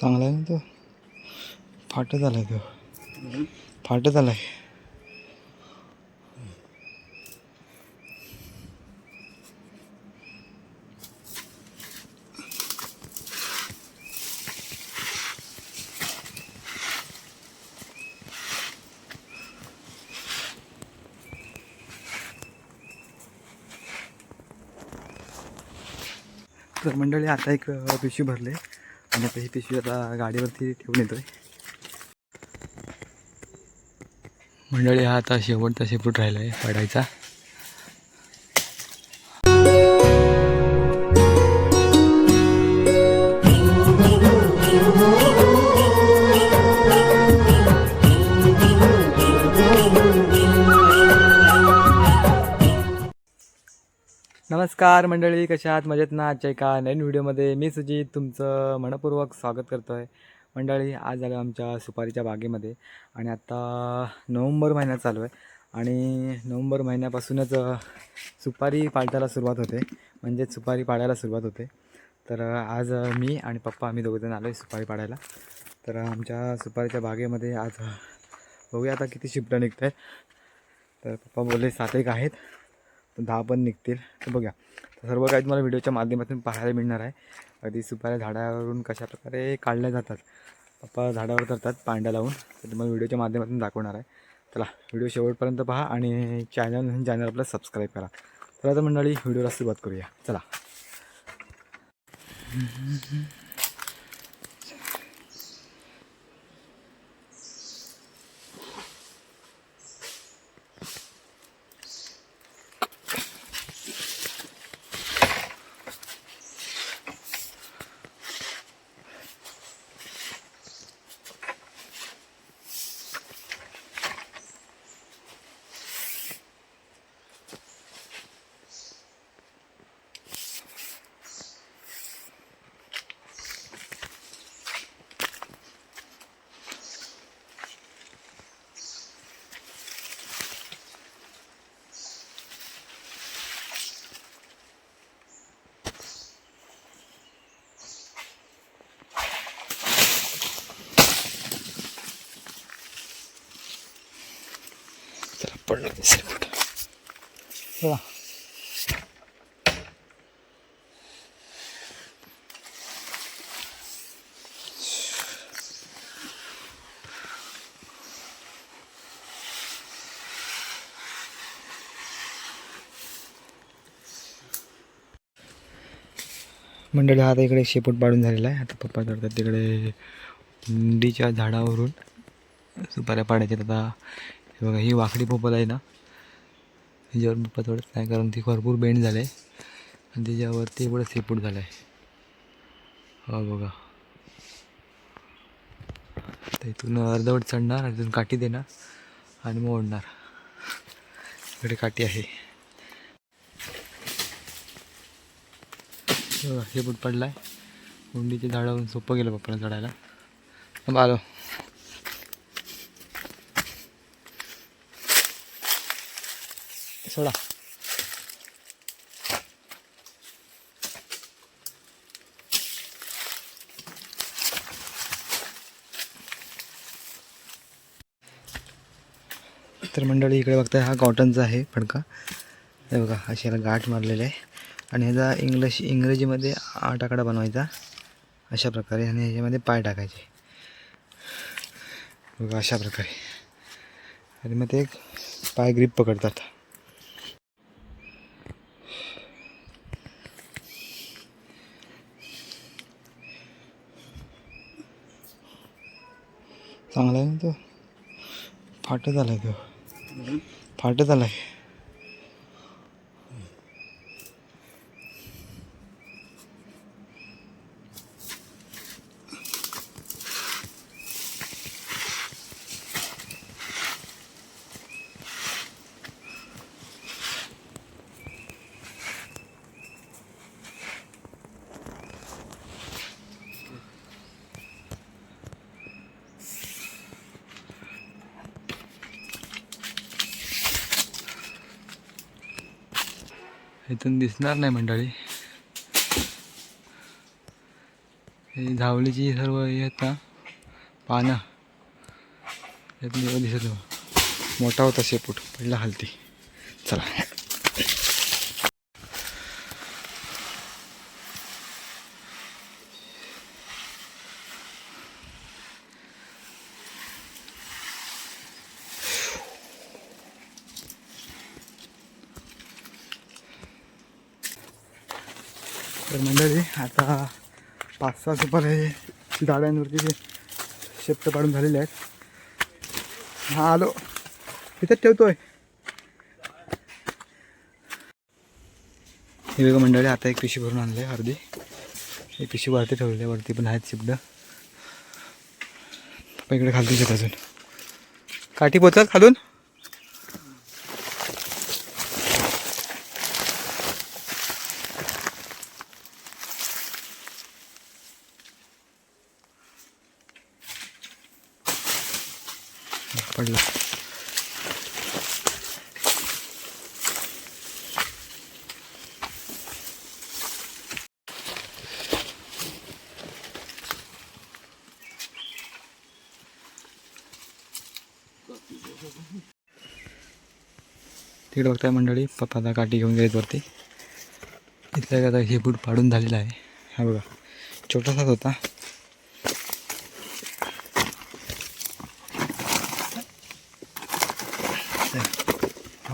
चांगला आहे ना तो? फाटं झाला आहे तो. फाटत झाला तर मंडळी आता एक पिशवी भरले. आणि आता ही पिशवी आता गाडीवरती ठेवून येतोय. मंडळी हा आता शेवटचा शेपूट राहिला आहे पडायचा. नमस्कार मंडळी कशा आहात? मजेत ना? आजच्या एका नवीन व्हिडिओमध्ये मी सुजित तुमचं मनपूर्वक स्वागत करतो आहे मंडळी आज आलो आमच्या सुपारीच्या बागेमध्ये आणि आता नोव्हेंबर महिना चालू आहे आणि नोव्हेंबर महिन्यापासूनच सुपारी पाळताला सुरुवात होते. म्हणजेच सुपारी पाडायला सुरुवात होते. तर आज मी आणि पप्पा आम्ही दोघंजण आलो आहे सुपारी पाडायला. तर आमच्या सुपारीच्या बागेमध्ये आज बघूया आता किती शिफ्ट निघत आहेत तर पप्पा बोलले सात एक आहेत. तर दहा पण निघतील. तर बघा तर सर्व काही तुम्हाला व्हिडिओच्या माध्यमातून पाहायला मिळणार आहे. अगदी सुपाऱ्या झाडावरून कशाप्रकारे काढल्या जातात. पप्पा झाडावर धरतात पांड्या लावून. तर तुम्हाला व्हिडिओच्या माध्यमातून दाखवणार आहे. चला व्हिडिओ शेवटपर्यंत पहा आणि चॅनल चॅनल आपलं सबस्क्राईब करा. तर मंडळी व्हिडिओला सुरुवात करूया. चला. चला पडलं चला. मंडळी आता इकडे शेपूट पाडून झालेला आहे. आता पप्पा करतात तिकडे हुंडीच्या झाडावरून. सुपाऱ्या पाडायच्या आता. हे बघा ही वाकडी पोपल आहे ना. ह्याच्यावर पप्पा थोडं नाही कारण ती भरपूर बेंड झालं. आहे आणि त्याच्यावरती एवढं सेपूट झालं आहे हा बघा. तर इथून अर्धवट चढणार इथून काठी देणार आणि मग ओढणार इकडे काठी आहे. हे पडला आहे हुंडीच्या झाडावरून सोपं गेलं पप्पाला चढायला. आलो. सोडा. तर मंडळी इकडे बघताय हा कॉटनचा आहे फडका. हे बघा अशी याला गाठ मारलेला आहे. आणि ह्याचा इंग्लिश इंग्रजीमध्ये आठ आकडा बनवायचा अशा प्रकारे आणि ह्याच्यामध्ये पाय टाकायचे. बघा अशा प्रकारे. आणि मग ते पाय ग्रीप पकडतात. चांगला आहे ना तो? फाटत आलाय तो. फाटत आलाय इथून दिसणार नाही मंडळी. हे धावलीची सर्व हे आहेत ना पानं. त्यातली दिसत मोठा होता शेपूट पडला हलती. चला तर मंडळी आता पाच सहा सुपारी झाडांवरती ते शेपटं पाडून झालेले आहेत. हा आलो. इथेच ठेवतोय. हे वेगळं मंडळी आता एक पिशी भरून आणले अर्धी. एक पिशी वरती ठेवलेली आहे वरती पण आहेत शिपडं पण इकडे खालती आहेत अजून. काठी पोचल खालून? पडला. तिकडे बघताय मंडळी पप्पा काठी घेऊन गेलेत वरती. इथल्या आता हे बूट पाडून झालेला आहे. हा बघा छोटासाच होता.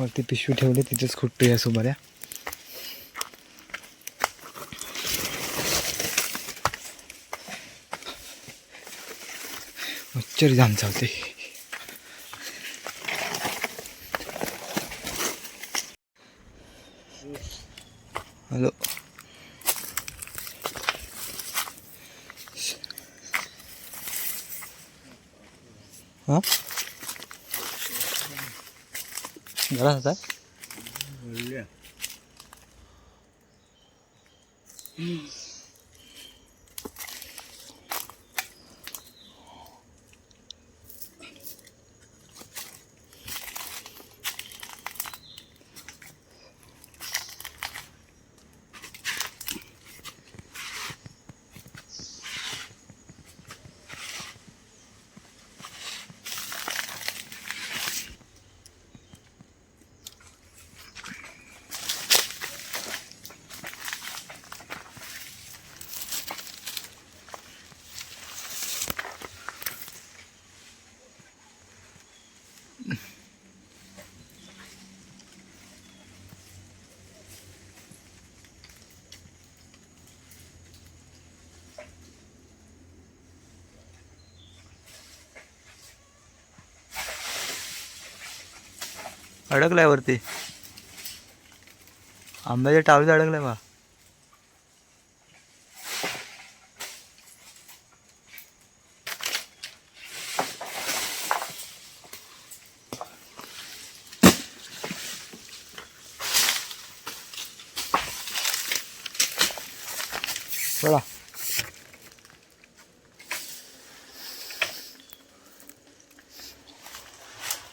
वरती पिशवी ठेवली तिथेच खुट्टू या सुमाऱ्या. मच्छर जाम चालते हॅलो हां घरात होता अडकलाय वरती. आंब्याच्या टावलीत अडकलाय बा. सोडा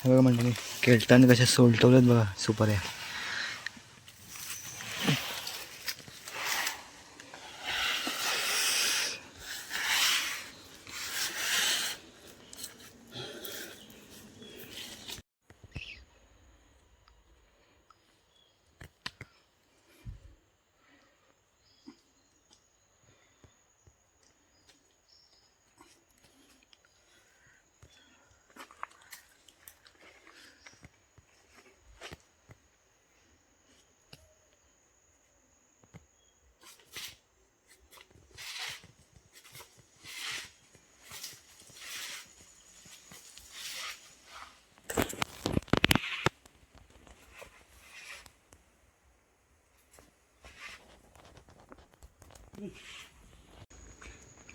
हे बघा म्हणजे केळटाने कशा सोलटवल्यात बघा सुपाऱ्या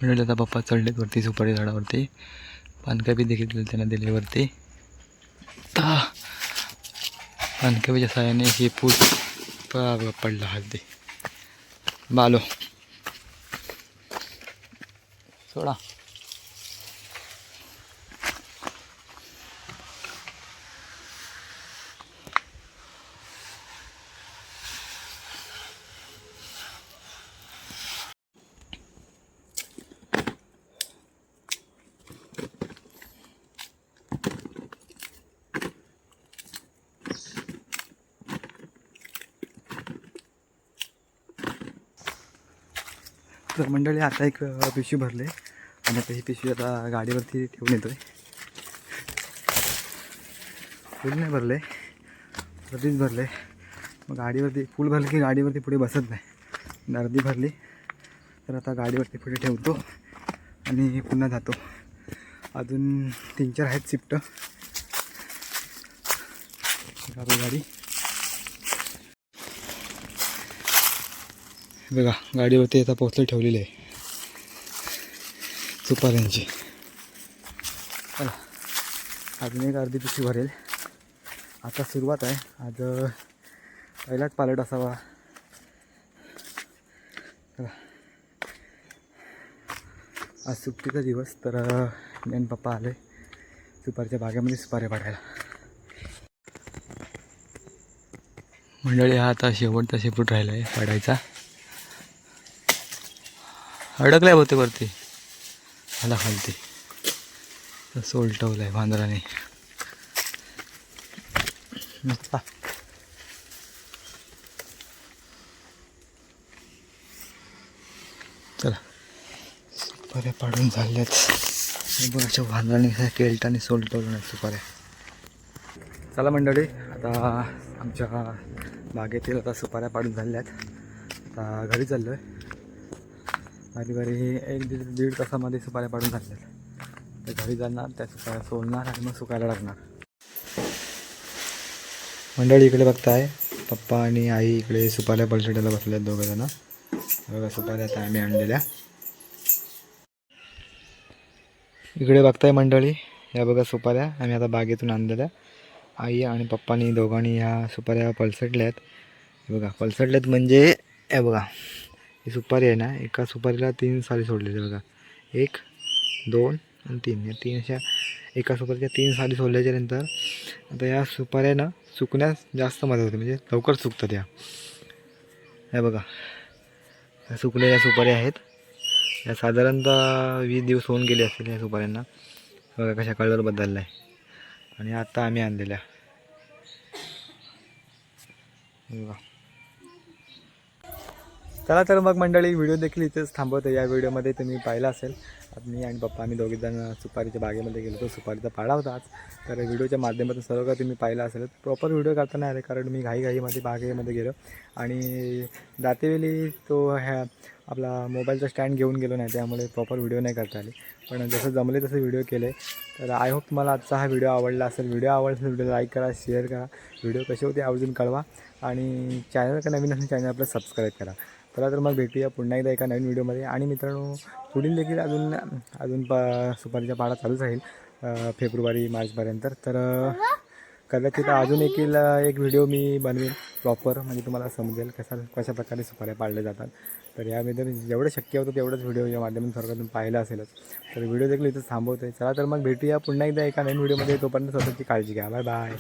म्हणजे आता पप्पा चढलेत वरती सुपारी झाडावरती. पानकापी देखील त्यांना दिले वरती आता पानकापीच्या साहाय्याने हे पूत पडला हल्दी. बालो. सोडा. तर मंडळी आता एक पिशवी भरले. आणि आता ही पिशवी आता गाडीवरती ठेवून येतो आहे फुल नाही भरले. अर्धीच भरले. मग गाडीवरती फुल भरले की गाडीवरती पुढे बसत नाही. अर्धी भरली. तर आता गाडीवरती पुढे ठेवतो आणि पुन्हा जातो. अजून तीन चार आहेत शिफ्ट. गाडी. बघा गाडीवरती आता पोचले ठेवलेली आहे. सुपाऱ्यांची. चला अजून एक अर्धी पिशवी भरेल. आता सुरुवात आहे. आज पहिलाच पालट असावा. आज सुट्टीचा दिवस तर अ, पप्पा आले सुपारीच्या बागेमध्ये सुपाऱ्या पाडायला. मंडळी हा आता शेवटचा शेपूट राहिला आहे पाडायचा. अडकलाय होते वरती. मला खालती. तसं उलटवलं आहे वांदराने चला. सुपाऱ्या पाडून झाल्यात बघ अशा वांदराने केलटाने सोलटवलं नाही सुपाऱ्या चला मंडळी आता आमच्या बागेतील आता सुपाऱ्या पाडून झाल्यात आता घरी चाललो आहे बारी हे एक दीड दीड तासामध्ये सुपाऱ्या पाडून घातल्या तर घरी जाणार त्या सुपाऱ्या सोलणार आणि मग सुकायला लागणार. मंडळी इकडे बघताय पप्पा आणि आई इकडे सुपाऱ्या पलसट्याला बसल्या दोघं जण. बघा सुपाऱ्या आता आम्ही आणलेल्या. इकडे बघताय मंडळी या बघा सुपाऱ्या आम्ही आता बागेतून आणलेल्या. आई आणि पप्पानी दोघांनी ह्या सुपाऱ्या पलसटल्या आहेत बघा बघा पलसटल्यात म्हणजे हे बघा. ही सुपारी आहे ना एका सुपारीला तीन साली सोडलेली बघा. एक दोन आणि तीन. या तीन अशा एका सुपारीच्या तीन साली सोडल्याच्या नंतर आता या सुपाऱ्या ना सुकण्यास जास्त मदत होते. म्हणजे लवकर सुकतात या. हे बघा. या सुकलेल्या सुपाऱ्या आहेत. या साधारणतः वीस दिवस होऊन गेले असतील या सुपाऱ्यांना. बघा कशा कलर बदलला आहे आणि आता आम्ही आणलेल्या. बघा. चला तर मग मंडळी व्हिडिओ देखील इथेच थांबवतो. या व्हिडिओमध्ये तुम्ही पाहिला असेल मी आणि पप्पा आम्ही दोघे जण सुपारीच्या बागेमध्ये गेलो होतो सुपारीचा पाडा होता आज. तर व्हिडिओच्या माध्यमातून सर्व काही तुम्ही पाहिला असेल. प्रॉपर व्हिडिओ करता नाही आले कारण मी घाईघाईमध्ये बागेमध्ये गेलो. आणि दातेवेली तो ह्या आपला मोबाईलचा स्टँड घेऊन गेलो नाही त्यामुळे प्रॉपर व्हिडिओ नाही करता आले. पण जसं जमले तसं व्हिडिओ केले. तर आय होप तुम्हाला आजचा हा व्हिडिओ आवडला असेल. व्हिडिओ आवडला असेल व्हिडिओ लाईक करा शेअर करा. व्हिडिओ कसे होते आवर्जून कळवा. आणि चॅनल का नवीन असेल चॅनल आपलं सबस्क्राईब करा. चला तर मग भेटूया पुन्हा एकदा एका नवीन व्हिडिओमध्ये. आणि मित्रांनो पुढील देखील अजून अजून प सुपारीचा पाडा चालूच राहील फेब्रुवारी मार्चपर्यंत. तर कदाचित अजून देखील एक व्हिडिओ मी बनवेल प्रॉपर म्हणजे तुम्हाला समजेल कसा कशा प्रकारे सुपाऱ्या पाडल्या जातात. तर यामध्ये जेवढं शक्य होतं तेवढंच व्हिडिओ या माध्यमातून सर्व पाहिला पाहिलं असेलच. तर व्हिडिओ देखील इथं थांबवतो आहे चला तर मग भेटूया पुन्हा एकदा एका नवीन व्हिडिओमध्ये. तोपर्यंत स्वतःची काळजी घ्या. Bye bye.